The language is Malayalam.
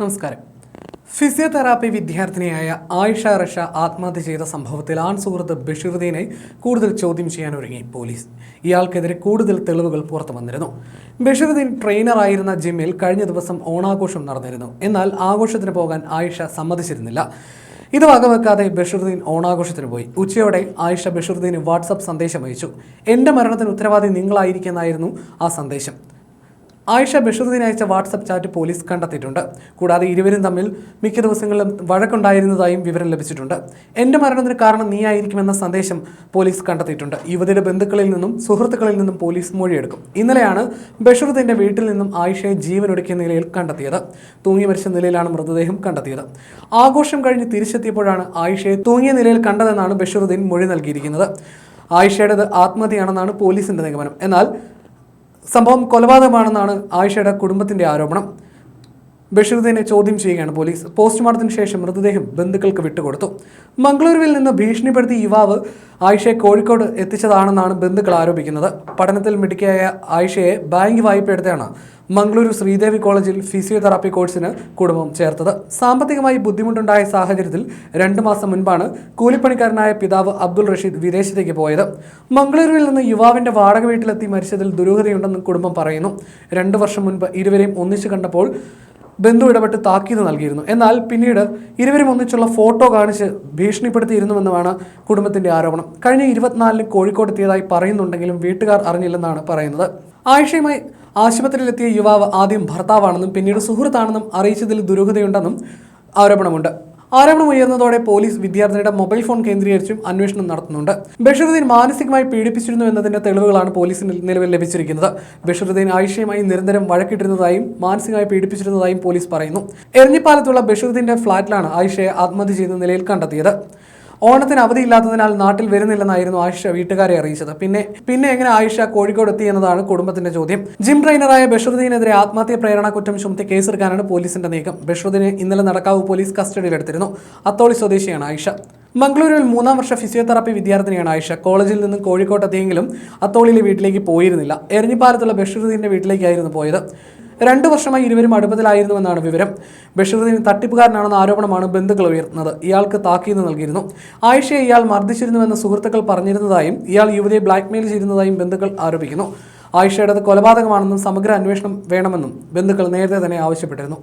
നമസ്കാരം. ഫിസിയോതെറാപ്പി വിദ്യാർത്ഥിനിയായ ആയിഷ റഷ ആത്മഹത്യ ചെയ്ത സംഭവത്തിൽ ആൺ സുഹൃത്ത് ബഷീറുദ്ദീനെ കൂടുതൽ ചോദ്യം ചെയ്യാൻ ഒരുങ്ങി പോലീസ്. ഇയാൾക്കെതിരെ കൂടുതൽ തെളിവുകൾ പുറത്തു വന്നിരുന്നു. ബഷീറുദ്ദീൻ ട്രെയിനറായിരുന്ന ജിമ്മിൽ കഴിഞ്ഞ ദിവസം ഓണാഘോഷം നടന്നിരുന്നു. എന്നാൽ ആഘോഷത്തിന് പോകാൻ ആയിഷ സമ്മതിച്ചിരുന്നില്ല. ഇത് വകവെക്കാതെ ബഷീറുദ്ദീൻ ഓണാഘോഷത്തിന് പോയി. ഉച്ചയോടെ ആയിഷ ബഷീറുദ്ദീന് വാട്സപ്പ് സന്ദേശം അയച്ചു. എന്റെ മരണത്തിന് ഉത്തരവാദി നിങ്ങളായിരിക്കുന്നായിരുന്നു ആ സന്ദേശം. ആയിഷ ബഷീറുദ്ദീൻ അയച്ച വാട്സപ്പ് ചാറ്റ് പോലീസ് കണ്ടെത്തിയിട്ടുണ്ട്. കൂടാതെ ഇരുവരും തമ്മിൽ മിക്ക ദിവസങ്ങളിലും വഴക്കുണ്ടായിരുന്നതായും വിവരം ലഭിച്ചിട്ടുണ്ട്. എന്റെ മരണത്തിന് കാരണം നീ ആയിരിക്കുമെന്ന സന്ദേശം പോലീസ് കണ്ടെത്തിയിട്ടുണ്ട്. യുവതിയുടെ ബന്ധുക്കളിൽ നിന്നും സുഹൃത്തുക്കളിൽ നിന്നും പോലീസ് മൊഴിയെടുക്കും. ഇന്നലെയാണ് ബഷീറുദ്ദീന്റെ വീട്ടിൽ നിന്നും ആയിഷയെ ജീവനൊടുക്കിയ നിലയിൽ കണ്ടെത്തിയത്. തൂങ്ങി മരിച്ച നിലയിലാണ് മൃതദേഹം കണ്ടെത്തിയത്. ആഘോഷം കഴിഞ്ഞ് തിരിച്ചെത്തിയപ്പോഴാണ് ആയിഷയെ തൂങ്ങിയ നിലയിൽ കണ്ടതെന്നാണ് ബഷീറുദ്ദീൻ മൊഴി നൽകിയിരിക്കുന്നത്. ആയിഷയുടേത് ആത്മഹത്യയാണെന്നാണ് പോലീസിന്റെ നിഗമനം. എന്നാൽ സംഭവം കൊലപാതകമാണെന്നാണ് ആയിഷയുടെ കുടുംബത്തിന്റെ ആരോപണം. ബഷീറുദ്ദീനെ ചോദ്യം ചെയ്യുകയാണ് പോലീസ്. പോസ്റ്റ്മോർട്ടത്തിന് ശേഷം മൃതദേഹം ബന്ധുക്കൾക്ക് വിട്ടുകൊടുത്തു. മംഗളൂരുവിൽ നിന്ന് ഭീഷണിപ്പെടുത്തി യുവാവ് ആയിഷയെ കോഴിക്കോട് എത്തിച്ചതാണെന്നാണ് ബന്ധുക്കൾ ആരോപിക്കുന്നത്. പഠനത്തിൽ മിടുക്കിയായ ആയിഷയെ ബാങ്ക് വായ്പ എടുത്താണ് മംഗളൂരു ശ്രീദേവി കോളേജിൽ ഫിസിയോതെറാപ്പി കോഴ്സിന് കുടുംബം ചേർത്തത്. സാമ്പത്തികമായി ബുദ്ധിമുട്ടുണ്ടായ സാഹചര്യത്തിൽ രണ്ടു മാസം മുൻപാണ് കൂലിപ്പണിക്കാരനായ പിതാവ് അബ്ദുൾ റഷീദ് വിദേശത്തേക്ക് പോയത്. മംഗളൂരുവിൽ നിന്ന് യുവാവിന്റെ വാടക വീട്ടിലെത്തി മരിച്ചതിൽ ദുരൂഹതയുണ്ടെന്ന് കുടുംബം പറയുന്നു. രണ്ടു വർഷം മുൻപ് ഇരുവരെയും ഒന്നിച്ചു കണ്ടപ്പോൾ ബന്ധു ഇടപെട്ട് താക്കീത് നൽകിയിരുന്നു. എന്നാൽ പിന്നീട് ഇരുവരും ഒന്നിച്ചുള്ള ഫോട്ടോ കാണിച്ച് ഭീഷണിപ്പെടുത്തിയിരുന്നുവെന്നുമാണ് കുടുംബത്തിന്റെ ആരോപണം. കഴിഞ്ഞ ഇരുപത്തിനാലിന് കോഴിക്കോട് എത്തിയതായി പറയുന്നുണ്ടെങ്കിലും വീട്ടുകാർ അറിഞ്ഞില്ലെന്നാണ് പറയുന്നത്. ആയിഷയുമായി ആശുപത്രിയിലെത്തിയ യുവാവ് ആദ്യം ഭർത്താവാണെന്നും പിന്നീട് സുഹൃത്താണെന്നും അറിയിച്ചതിൽ ദുരൂഹതയുണ്ടെന്നും ആരോപണമുണ്ട്. ആരോപണം ഉയർന്നതോടെ പോലീസ് വിദ്യാർത്ഥിനിയുടെ മൊബൈൽ ഫോൺ കേന്ദ്രീകരിച്ചും അന്വേഷണം നടത്തുന്നുണ്ട്. ബഷറുദ്ദീൻ മാനസികമായി പീഡിപ്പിച്ചിരുന്നു എന്നതിന്റെ തെളിവുകളാണ് പോലീസിന് നിലവിൽ ലഭിച്ചിരിക്കുന്നത്. ബഷറുദ്ദീൻ ആയിഷയുമായി നിരന്തരം വഴക്കിട്ടിരുന്നതായും മാനസികമായി പീഡിപ്പിച്ചിരുന്നതായും പോലീസ് പറയുന്നു. എരഞ്ഞിപ്പാലത്തുള്ള ബഷറുദ്ദീന്റെ ഫ്ളാറ്റിലാണ് ആയിഷയെ ആത്മഹത്യ ചെയ്ത നിലയിൽ കണ്ടെത്തിയത്. ഓണത്തിന് അവധിയില്ലാത്തതിനാൽ നാട്ടിൽ വരുന്നില്ലെന്നായിരുന്നു ആയിഷ വീട്ടുകാരെ അറിയിച്ചത്. പിന്നെ പിന്നെ എങ്ങനെ ആയിഷ കോഴിക്കോട് എത്തി എന്നതാണ് കുടുംബത്തിന്റെ ചോദ്യം. ജിം ട്രെയിനറായ ബഷറുദ്ദീനെതിരെ ആത്മഹത്യ പ്രേരണ കുറ്റം ചുമത്തി കേസെടുക്കാനാണ് പോലീസിന്റെ നീക്കം. ബഷറുദ്ദീനെ ഇന്നലെ നടക്കാവ് പോലീസ് കസ്റ്റഡിയിലെടുത്തിരുന്നു. അത്തോളി സ്വദേശിയാണ് ആയിഷ. മംഗളൂരുവിൽ മൂന്നാം വർഷ ഫിസിയോതെറാപ്പി വിദ്യാർത്ഥിനിയാണ് ആയിഷ. കോളേജിൽ നിന്നും കോഴിക്കോട്ടെത്തിയെങ്കിലും അത്തോളിയിലെ വീട്ടിലേക്ക് പോയിരുന്നില്ല. എരഞ്ഞിപ്പാലത്തുള്ള ബഷറുദ്ദീന്റെ വീട്ടിലേക്കായിരുന്നു പോയത്. രണ്ടു വർഷമായി ഇരുവരും അടുപ്പത്തിലായിരുന്നുവെന്നാണ് വിവരം. ബഷീറുദ്ദീൻ തട്ടിപ്പുകാരനാണെന്ന ആരോപണമാണ് ബന്ധുക്കൾ ഉയർന്നത് ഇയാൾക്ക് താക്കീത് നൽകിയിരുന്നു. ആയിഷയെ ഇയാൾ മർദ്ദിച്ചിരുന്നുവെന്ന് സുഹൃത്തുക്കൾ പറഞ്ഞിരുന്നതായും ഇയാൾ യുവതിയെ ബ്ലാക്ക്മെയിൽ ചെയ്തിരുന്നതായും ബന്ധുക്കൾ ആരോപിക്കുന്നു. ആയിഷയുടെ കൊലപാതകമാണെന്നും സമഗ്ര അന്വേഷണം വേണമെന്നും ബന്ധുക്കൾ നേരത്തെ തന്നെ ആവശ്യപ്പെട്ടിരുന്നു.